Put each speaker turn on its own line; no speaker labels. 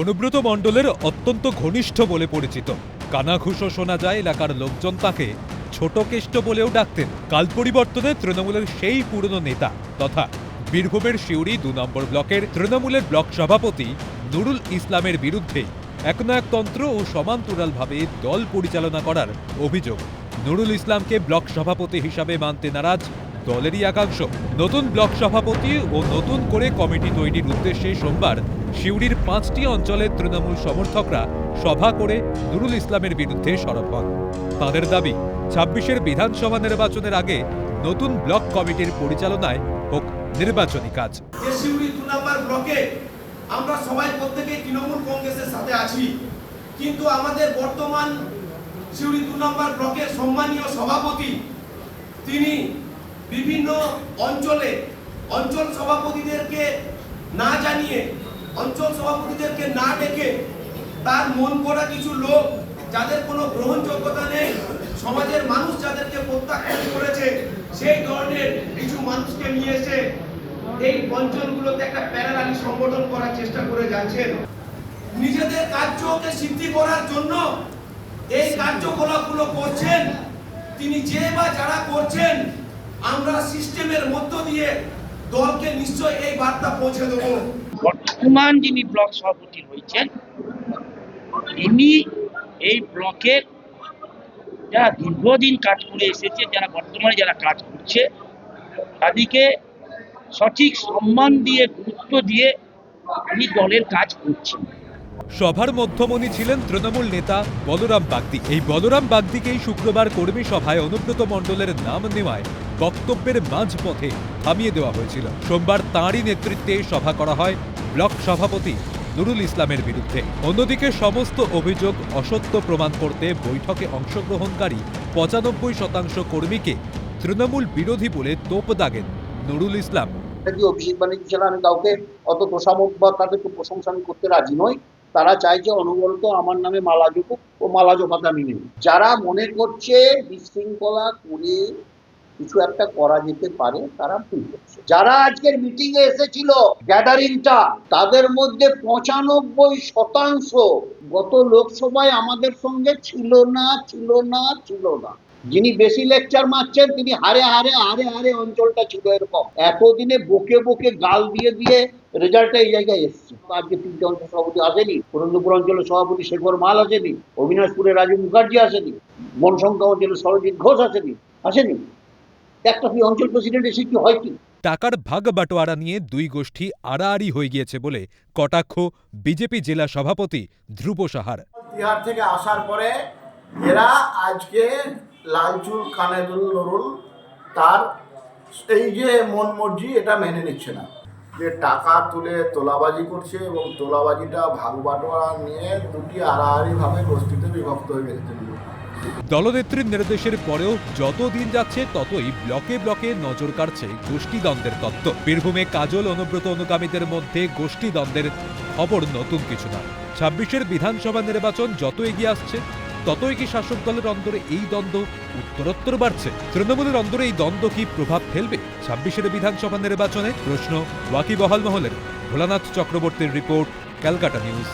অনুব্রত মণ্ডলের অত্যন্ত ঘনিষ্ঠ বলে পরিচিত। কানাঘুষো শোনা যায় এলাকার লোকজন তাকে ছোট কেষ্ট বলেও ডাকতেন। কাল পরিবর্তনে তৃণমূলের সেই পুরনো নেতা তথা বীরভূমের শিউরি দু নম্বর ব্লকের তৃণমূলের ব্লক সভাপতি নুরুল ইসলামের বিরুদ্ধে একনায়কতন্ত্র ও সমান্তরালভাবে দল পরিচালনা করার অভিযোগ। নুরুল ইসলামকে ব্লক সভাপতি হিসাবে মানতে নারাজ দলেরই একাংশ। নতুন ব্লক সভাপতি ও নতুন করে কমিটি তৈরির উদ্দেশ্যে সোমবার সিউড়ির পাঁচটি অঞ্চলের তৃণমূল সমর্থকরা সভা করে নুরুল ইসলামের বিরুদ্ধে সরব হন। তাদের দাবি, ছাব্বিশের বিধানসভা নির্বাচনের আগে নতুন ব্লক কমিটির পরিচালনায় হোক নির্বাচনী কাজ।
আমরা সবাই প্রত্যেকেই তৃণমূল কংগ্রেসের সাথে আছি, কিন্তু আমাদের বর্তমান শিউরি দু নম্বর ব্লকের সম্মানীয় সভাপতি, তিনি বিভিন্ন অঞ্চলে, অঞ্চল সভাপতিদেরকে না জানিয়ে, অঞ্চল সভাপতিদেরকে না ডেকে তার মন করা কিছু লোক যাদের কোনো গ্রহণযোগ্যতা নেই, সমাজের মানুষ যাদেরকে প্রত্যাখ্যান করেছে, সেই ধরনের কিছু মানুষকে নিয়ে এসে এই অঞ্চলগুলোতে একটা প্যারালালি সংগঠন করার চেষ্টা করে যাচ্ছেন। নিজেদের কার্যকে সিদ্ধি করার জন্য এই কার্যকলাপগুলো করছেন। তিনি যে বা যারা করছেন আমরা সিস্টেমের মধ্য দিয়ে দলকে নিশ্চয় এই বার্তা পৌঁছে দেবো।
বর্তমান যিনি ব্লক সভাপতি রয়েছেন তিনি এই ব্লকের যারা দীর্ঘদিন কাজ করে এসেছে যারা বর্তমানে যারা কাজ করছে তাদেরকে সঠিক সম্মান দিয়ে গুরুত্ব দিয়ে তিনি দলের কাজ করছেন
সভার মধ্যমণি ছিলেন তৃণমূল নেতা বলরাম বাগদি। এই বলরাম বাগদিকেই শুক্রবার কর্মী সভায় অনুব্রত মণ্ডলের নাম নেওয়ায় বক্তব্যের মাঝপথে থামিয়ে দেওয়া হয়েছিল। সোমবার তাঁরই নেতৃত্বে সভা করা হয় ব্লক সভাপতি নুরুল ইসলামের বিরুদ্ধে। অন্যদিকে সমস্ত অভিযোগ অসত্য প্রমাণ করতে বৈঠকে অংশগ্রহণকারী পঁচানব্বই শতাংশ কর্মীকে তৃণমূল বিরোধী বলে তোপ দাগেন নুরুল ইসলাম।
অভিষেক ব্যানার্জি ছাড়া আমি কাউকে অত তোষামত বা তাদেরকে প্রশংসা করতে রাজি নই, তারা চাইছে অনবরত আমার নামে মালা ও মালা জপাতে আমি নেই যারা মনে করছে বিশৃঙ্খলা করে কিছু একটা করা যেতে পারে, তারা ভুল করছে। যারা আজকের মিটিং এ এসেছিল গ্যাদারিংটা তাদের মধ্যে পঁচানব্বই শতাংশ গত লোকসভায় আমাদের সঙ্গে ছিল না ছিল না ছিল না। যিনি বেশি লেকচার মারছেন, তিনি হারে হারে হারে হারে অঞ্চলটা ছিল এরকম। এতদিনে বকে বকে গাল দিয়ে দিয়ে রেজাল্টটা এই জায়গায় এসছে। আজকে তিনটে অঞ্চল সভাপতি আসেনি পুরন্দপুর অঞ্চলের সভাপতি শেখর মাল আসেনি, অবিনাশপুরে রাজু মুখার্জি আসেনি বনসংখ্যা অঞ্চলের সরজিৎ ঘোষ আসেনি আসেনি। একটা কি অঞ্চল প্রেসিডেন্ট এসে কি হয় কি?
টাকার ভাগ বাটোয়ারা নিয়ে দুই গোষ্ঠী আড়াআড়ি হয়ে গিয়েছে বলে কটাক্ষ বিজেপি জেলা সভাপতি ধ্রুব সাহার।
বিহার থেকে আসার পরে এরা আজকে লালচুল কানেদুল নুরুল তার এই যে মন মর্জি এটা মেনে নিচ্ছে না। যে টাকা তুলে তোলাবাজি করছে এবং তোলাবাজিটা ভাগ বাটোয়ারা নিয়ে দুটি আড়াআড়িভাবে গোষ্ঠীতে বিভক্ত হয়ে গেছে।
দলনেত্রীর নির্দেশের পরেও যত দিন যাচ্ছে, ততই ব্লকে ব্লকে নজর কাড়ছে গোষ্ঠীদ্বন্দ্বের তত্ত্ব। বীরভূমে কাজল অনুব্রত অনুগামীদের মধ্যে গোষ্ঠীদ্বন্দ্বের খবর নতুন কিছু না ছাব্বিশের বিধানসভা নির্বাচন যত এগিয়ে আসছে ততই কি শাসক দলের অন্দরে এই দ্বন্দ্ব উত্তরোত্তর বাড়ছে? তৃণমূলের অন্দরে এই দ্বন্দ্ব কি প্রভাব ফেলবে? ছাব্বিশের বিধানসভা নির্বাচনে প্রশ্ন, ওয়াকিবহাল মহলের ভোলানাথ চক্রবর্তীর রিপোর্ট, ক্যালকাটা নিউজ।